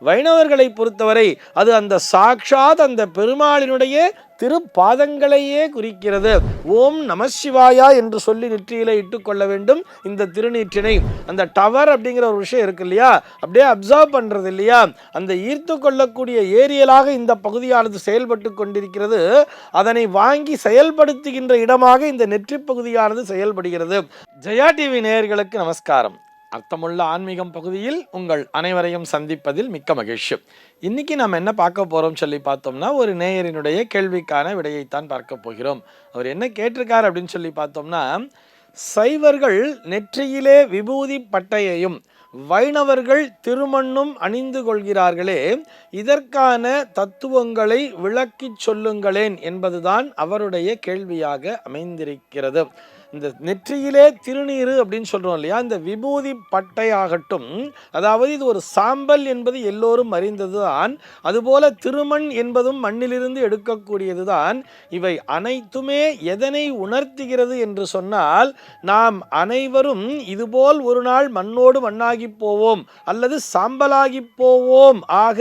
வைணவர்களை பொறுத்தவரை அது அந்த சாக்ஷாத் அந்த பெருமாளினுடைய திருப்பாதங்களையே குறிக்கிறது. ஓம் நமசிவாயா என்று சொல்லி நெற்றியில இட்டுக்கொள்ள வேண்டும் இந்த திருநீற்றினை. அந்த டவர் அப்படிங்கிற ஒரு விஷயம் இருக்கு இல்லையா? அப்படியே அப்சர்வ் பண்றது இல்லையா? அந்த ஈர்த்து கொள்ளக்கூடிய ஏரியலாக இந்த பகுதியானது செயல்பட்டு கொண்டிருக்கிறது. அதனை வாங்கி செயல்படுத்துகின்ற இடமாக இந்த நெற்றி பகுதியானது செயல்படுகிறது. ஜெயா டிவி நேயர்களுக்கு நமஸ்காரம். அர்த்தமுள்ள ஆன்மீகம் பகுதியில் உங்கள் அனைவரையும் சந்திப்பதில் மிக்க மகிழ்ச்சி. இன்னைக்கு நாம் என்ன பார்க்க போகிறோம் சொல்லி பார்த்தோம்னா ஒரு நேயரினுடைய கேள்விக்கான விடையைத்தான் பார்க்க போகிறோம். அவர் என்ன கேட்டிருக்கார் அப்படின்னு சொல்லி பார்த்தோம்னா சைவர்கள் நெற்றியிலே விபூதி பட்டையையும் வைணவர்கள் திருமண்ணும் அணிந்து கொள்கிறார்களே இதற்கான தத்துவங்களை விளக்கிச் சொல்லுங்களேன் என்பதுதான் அவருடைய கேள்வியாக அமைந்திருக்கிறது. இந்த நெற்றியிலே திருநீர் அப்படின்னு சொல்கிறோம் இல்லையா? இந்த விபூதி பட்டை ஆகட்டும் அதாவது இது ஒரு சாம்பல் என்பது எல்லோரும் அறிந்தது தான் அதுபோல திருமண் என்பதும் மண்ணிலிருந்து எடுக்கக்கூடியது தான் இவை அனைத்துமே எதனை உணர்த்துகிறது என்று சொன்னால் நாம் அனைவரும் இதுபோல் ஒரு நாள் மண்ணோடு மண்ணாகி போவோம் அல்லது சாம்பலாகி போவோம். ஆக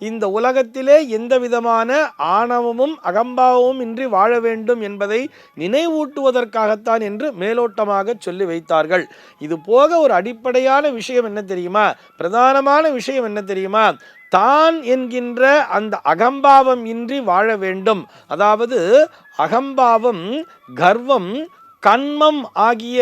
இந்த உலகத்திலே எந்த விதமான ஆணவமும் அகம்பாவமும் இன்றி வாழ வேண்டும் என்பதை நினைவூட்டுவதற்காகத்தான் என்று மேலோட்டமாக சொல்லி வைத்தார்கள். இது போக ஒரு அடிப்படையான விஷயம் என்ன தெரியுமா? பிரதானமான விஷயம் என்ன தெரியுமா? தான் என்கின்ற அந்த அகம்பாவம் இன்றி வாழ வேண்டும். அதாவது அகம்பாவம் கர்வம் கண்மம் ஆகிய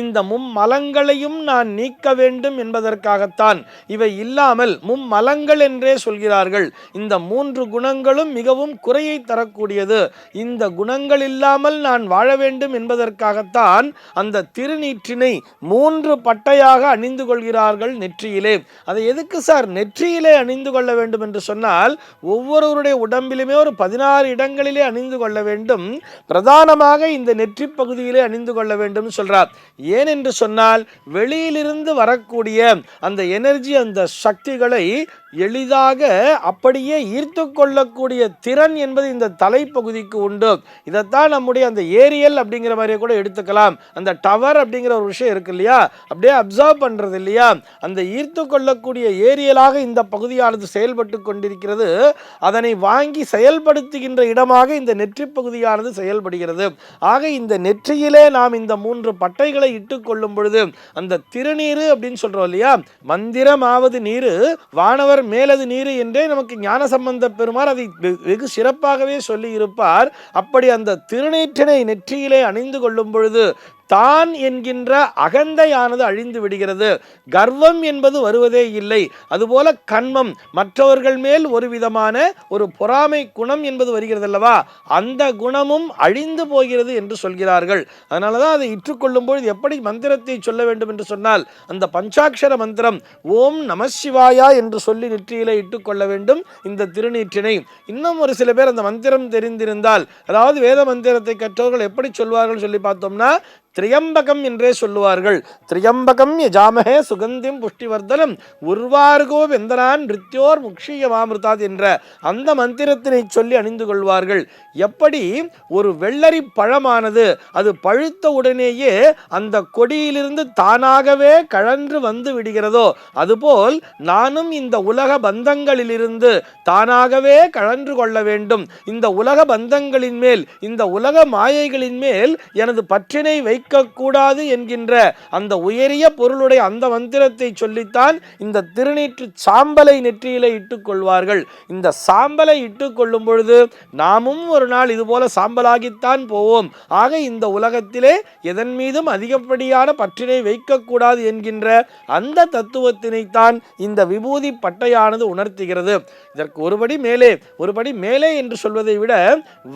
இந்த மும்மலங்களையும் நான் நீக்க வேண்டும் என்பதற்காகத்தான். இவை இல்லாமல் மும்மலங்கள் என்றே சொல்கிறார்கள். இந்த மூன்று குணங்களும் மிகவும் குறையை தரக்கூடியது. இந்த குணங்கள் இல்லாமல் நான் வாழ வேண்டும் என்பதற்காகத்தான் அந்த திருநீற்றினை மூன்று பட்டையாக அணிந்து கொள்கிறார்கள் நெற்றியிலே. அதை எதுக்கு சார் நெற்றியிலே அணிந்து கொள்ள வேண்டும் என்று சொன்னால் ஒவ்வொருவருடைய உடம்பிலுமே ஒரு பதினாறு இடங்களிலே அணிந்து கொள்ள வேண்டும். பிரதானமாக இந்த நெற்றி பகுதி பகுதியிலே அணிந்து கொள்ள வேண்டும் சொல்றார். ஏன் என்று சொன்னால் வெளியிலிருந்து வரக்கூடிய அந்த எனர்ஜி அந்த சக்திகளை எளிதாக அப்படியே ஈர்த்து கொள்ளக்கூடிய திறன் என்பது இந்த தலைப்பகுதிக்கு உண்டு. இதைத்தான் நம்முடைய அந்த ஏரியல் அப்படிங்கிற மாதிரியே கூட எடுத்துக்கலாம். அந்த டவர் அப்படிங்கிற ஒரு விஷயம் இருக்கு இல்லையா? அப்படியே அப்சர்வ் பண்ணுறது இல்லையா? அந்த ஈர்த்து கொள்ளக்கூடிய ஏரியலாக இந்த பகுதியானது செயல்பட்டு கொண்டிருக்கிறது. அதனை வாங்கி செயல்படுத்துகின்ற இடமாக இந்த நெற்றி பகுதியானது செயல்படுகிறது. ஆக இந்த நெற்றியிலே நாம் இந்த மூன்று பட்டைகளை இட்டுக்கொள்ளும் பொழுது அந்த திருநீர் அப்படின்னு சொல்கிறோம் இல்லையா? மந்திரமாவது நீர் வானவர் மேலது நீர் என்றே நமக்கு ஞான சம்பந்த பெருமார் அதை வெகு சிறப்பாகவே சொல்லி இருப்பார் அப்படி அந்த திருநீற்றினை நெற்றியிலே அணிந்து கொள்ளும் பொழுது தான் என்கின்ற அகந்தையானது அழிந்து விடுகிறது. கர்வம் என்பது வருவதே இல்லை. அதுபோல கண்மம் மற்றவர்கள் மேல் ஒரு விதமான ஒரு பொறாமை குணம் என்பது வருகிறது அல்லவா அந்த குணமும் அழிந்து போகிறது என்று சொல்கிறார்கள். அதனால தான் அதை இற்றுக்கொள்ளும் பொழுது எப்படி மந்திரத்தை சொல்ல வேண்டும் என்று சொன்னால் அந்த பஞ்சாட்சர மந்திரம் ஓம் நமசிவாயா என்று சொல்லி நெற்றியிலே இட்டுக்கொள்ள வேண்டும் இந்த திருநீற்றினை. இன்னும் ஒரு சில பேர் அந்த மந்திரம் தெரிந்திருந்தால் அதாவது வேத மந்திரத்தை கற்றவர்கள் எப்படி சொல்வார்கள் சொல்லி பார்த்தோம்னா திரியம்பகம் என்றே சொல்லுவார்கள். திரியம்பகம் யஜாமஹே சுகந்திம் புஷ்டிவர்தனம். உர்வார்கோ வெந்தனான் முக்ஷிய முக்ஷியமாமிருதாத் என்ற அந்த மந்திரத்தினை சொல்லி அணிந்து கொள்வார்கள். எப்படி? ஒரு வெள்ளரி பழமானது. அது பழுத்த உடனேயே அந்த கொடியிலிருந்து தானாகவே கழன்று வந்து விடுகிறதோ அதுபோல் நானும் இந்த உலக பந்தங்களிலிருந்து தானாகவே கழன்று கொள்ள வேண்டும். இந்த உலக பந்தங்களின் மேல் இந்த உலக மாயைகளின் மேல் எனது பற்றினை இருக்கக்கூடாது என்கின்ற அந்த உயரிய பொருளுடைய அந்த மந்திரத்தை சொல்லித்தான் இந்த திருநீற்று சாம்பலை நெற்றியிலே இட்டுக்கொள்வார்கள். இந்த சாம்பலை இட்டுக்கொள்ளும் பொழுது நாமும் ஒரு நாள் இதுபோல சாம்பலாகித்தான் போவோம். ஆக இந்த உலகத்திலே எதன் மீதும் அதிகப்படியான பற்றினை வைக்கக்கூடாது என்கின்ற அந்த தத்துவத்தினைத்தான் இந்த விபூதி பட்டையானது உணர்த்துகிறது. இதற்கு ஒருபடி மேலே ஒருபடி மேலே என்று சொல்வதை விட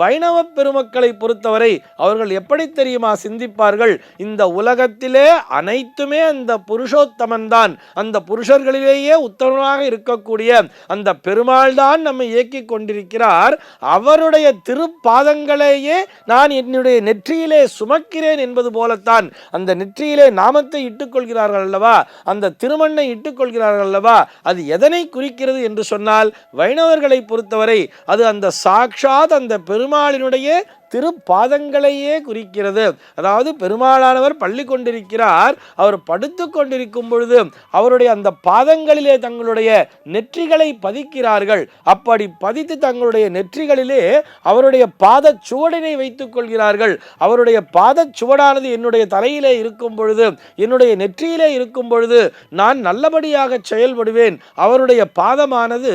வைணவ பெருமக்களை பொறுத்தவரை அவர்கள் எப்படி தெரியுமா சிந்திப்பார்கள்? இந்த உலகத்திலே அனைத்துமே அந்த புருஷோத்தமன் தான். அந்த புருஷர்களிலேயே உத்தமனாக இருக்கக்கூடிய அந்த பெருமாள் தான் நம்மை இயக்கிக் கொண்டிருக்கிறார். அவருடைய திருப்பாதங்களையே நான் என்னுடைய நெற்றியிலே சுமக்கிறேன் என்பது போலத்தான். அந்த நெற்றியிலே நாமத்தை இட்டுக்கொள்கிறார்கள் அல்லவா? அந்த திருமண்ணை இட்டுக்கொள்கிறார்கள் அல்லவா? அது எதனை குறிக்கிறது என்று சொன்னால் வைணவர்களை பொறுத்தவரை அது அந்த சாட்சாத் அந்த பெருமாளினுடைய திருப்பாதங்களையே குறிக்கிறது. அதாவது பெருமாளானவர் பள்ளி கொண்டிருக்கிறார். அவர் படுத்து கொண்டிருக்கும் பொழுது அவருடைய அந்த பாதங்களிலே தங்களுடைய நெற்றிகளை பதிக்கிறார்கள். அப்படி பதித்து தங்களுடைய நெற்றிகளிலே அவருடைய பாத சுவடினை வைத்துக் கொள்கிறார்கள். அவருடைய பாத சுவடானது என்னுடைய தலையிலே இருக்கும் பொழுது என்னுடைய நெற்றியிலே இருக்கும் பொழுது நான் நல்லபடியாக செயல்படுவேன். அவருடைய பாதமானது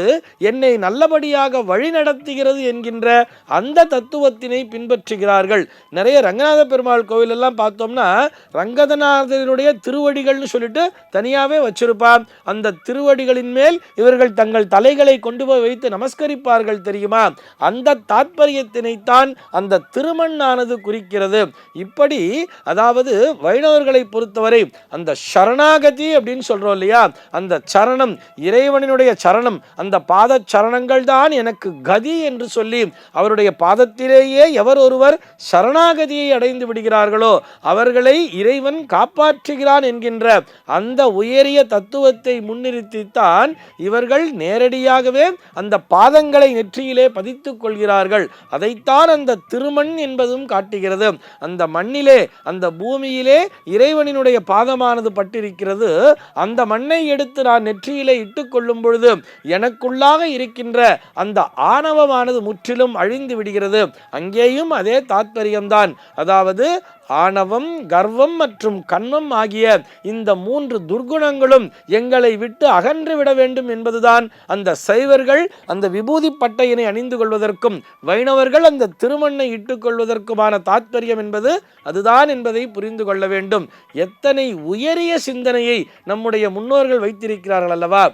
என்னை நல்லபடியாக வழிநடத்துகிறது என்கின்ற அந்த தத்துவத்தினை பின் பின்பற்றுகிறார்கள். நிறைய ரங்கநாத பெருமாள் கோவிலெல்லாம் பார்த்தோம்னா ரங்கநாதனுடைய திருவடிகள்னு சொல்லிட்டு தனியாகவே வச்சிருப்பான் அந்த திருவடிகளின் மேல் இவர்கள் தங்கள் தலைகளை கொண்டு போய் வைத்து நமஸ்கரிப்பார்கள் தெரியுமா? அந்த தாத்பரியத்தினைத்தான் அந்த திருமண்ணானது குறிக்கிறது. இப்படி அதாவது வைணவர்களை பொறுத்தவரை அந்த சரணாகதி அப்படின்னு சொல்றோம் இல்லையா? அந்த சரணம் இறைவனினுடைய சரணம் அந்த பாத சரணங்கள் தான் எனக்கு கதி என்று சொல்லி அவருடைய பாதத்திலேயே எவர் ஒருவர் சரணாகதியை அடைந்து விடுகிறார்களோ அவர்களை இறைவன் காப்பாற்றுகிறான் என்கின்ற அந்த உயரிய தத்துவத்தை முன்னிறுத்தித்தான் இவர்கள் நேரடியாகவே அந்த பாதங்களை நெற்றியிலே பதித்துக் கொள்கிறார்கள். அதைத்தான் அந்த திருமண் என்பதும் காட்டுகிறது. அந்த மண்ணிலே அந்த பூமியிலே இறைவனினுடைய பாதமானது பட்டிருக்கிறது. அந்த மண்ணை எடுத்து நான் நெற்றியிலே இட்டுக்கொள்ளும் பொழுது எனக்குள்ளாக இருக்கின்ற அந்த ஆணவமானது முற்றிலும் அழிந்து விடுகிறது. அங்கேயும் அதே தாத்பரியம்தான். அதாவது ஆணவம் கர்வம் மற்றும் கண்மம் ஆகிய இந்த மூன்று துர்குணங்களும் எங்களை விட்டு அகன்று விட வேண்டும் என்பதுதான் அந்த சைவர்கள் அந்த விபூதி பட்டையினை அணிந்து கொள்வதற்கும் வைணவர்கள் அந்த திருமண்ணை இட்டுக்கொள்வதற்குமான தாத்பரியம் என்பது அதுதான் என்பதை புரிந்து கொள்ள வேண்டும். எத்தனை உயரிய சிந்தனையை நம்முடைய முன்னோர்கள் வைத்திருக்கிறார்கள் அல்லவா?